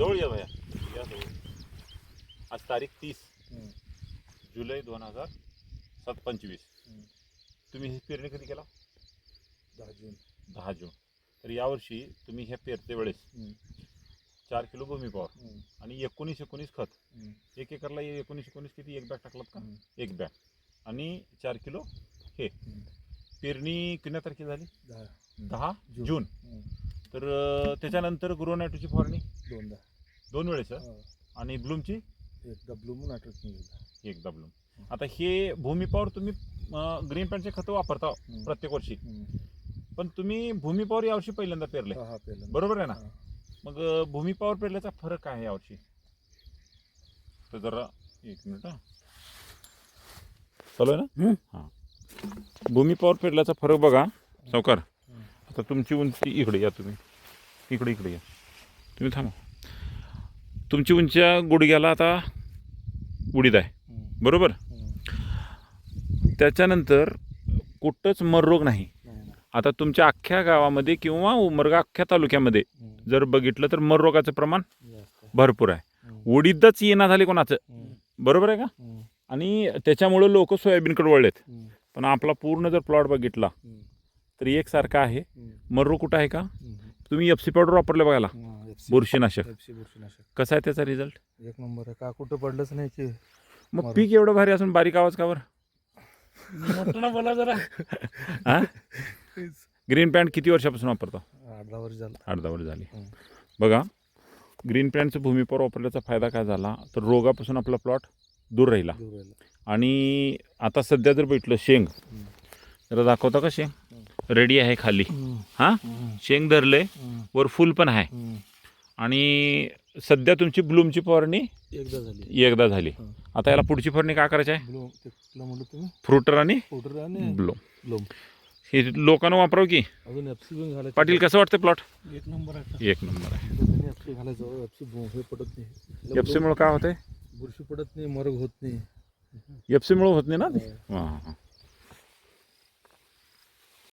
जवळ या भया या जवळ आज तारीख तीस. जुलै दोन हजार सात पंचवीस. तुम्ही ही पेरणी कधी केला दहा जून दहा जून तर यावर्षी तुम्ही ह्या पेरते वेळेस. चार किलो भूमी पॉवर. आणि एकोणीस एकोणीस खत. एक एकरला एकोणीस एकोणीस किती एक बॅग टाकलात का. एक बॅग आणि चार किलो हे. पेरणी किती तारखेला झाली दहा दहा जून. तर त्याच्यानंतर ग्रोनॅटोची फवारणी दोनदा दोन वेळेस हं? हो. आणि ब्लूमची एकदा ब्लू मून आठवत नाही एकदा ब्लूम आता हे भूमी पॉवर तुम्ही ग्रीन पॅन्टचे खतं वापरता हम्म. प्रत्येक वर्षी हम्म. पण तुम्ही भूमी पॉवर यावर्षी पहिल्यांदा पेरले हा हा पहिल्यांदा. बरोबर आहे ना हा. मग अं, भूमी पॉवर पेरल्याचा फरक काय आहे यावर्षी तर जरा एक मिनिट हा चालू आहे ना हम्म. हां भूमी पॉवर पेरल्याचा फरक बघा सावकार. आता तुमची उंची इकडे या तुम्ही इकडे इकडे या तुम्ही थांबा तुमची उंच्या गुडघ्याला आता उडीद आहे. बरोबर? त्याच्यानंतर कुठंच मररोग नाही. आता तुमच्या अख्ख्या गावामध्ये किंवा उमरगा अख्ख्या तालुक्यामध्ये जर बघितलं तर मररोगाचं प्रमाण भरपूर आहे. उडीदच येणार झाले कोणाचं? बरोबर आहे का? आणि त्याच्यामुळं लोक सोयाबीनकडे वळलेत. पण आपला पूर्ण जर प्लॉट बघितला तर एकसारखा आहे. हम्म. मर्रो कुठं आहे का? तुम्ही एफ सी पावडर वापरले बघायला. बुरशीनाशक. कसा आहे त्याचा रिझल्ट एक नंबर आहे का? कुठं पडलंच नाही की. मग. पीक एवढं भारी असून बारीक आवाज कावर मोठं ना बोला जरा. हा? ग्रीन पॅन्ट किती वर्षापासून वापरतो? आठ दहा वर्ष झालं. आठ दहा वर्ष झाली. बघा ग्रीन पॅन्टचं भूमीपर वापरल्याचा फायदा काय झाला? तर रोगापासून आपला प्लॉट दूर राहिला. दूर राहिलं. आणि आता सध्या जर भेटलं शेंग. जरा दाखवता का शेंग? रेडी आहे खाली. हां? हम्म. शेंग धरले हम्म. वर फुल पण आहे. हम्म. आणि सध्या तुमची ब्लूमची फवारणी एकदा झाली. एकदा झाली. आता याला पुढची फवारणी काय करायची आहे? म्हणलं तुम्ही? फ्रुटर आणि पावडर आणि ब्लूम. ब्लूम. हे लोकांना वापरावं की? अजून पण घालायचं. पाटील कसं वाटतं प्लॉट एक नंबर आहे. एक नंबर आहे. एफसी घालायचं. एफसी हे पडत नाही. काय होतंय? बुरशी पडत नाही मरग होत नाही. एफ सीमुळे होत नाही ना ते. हां हां.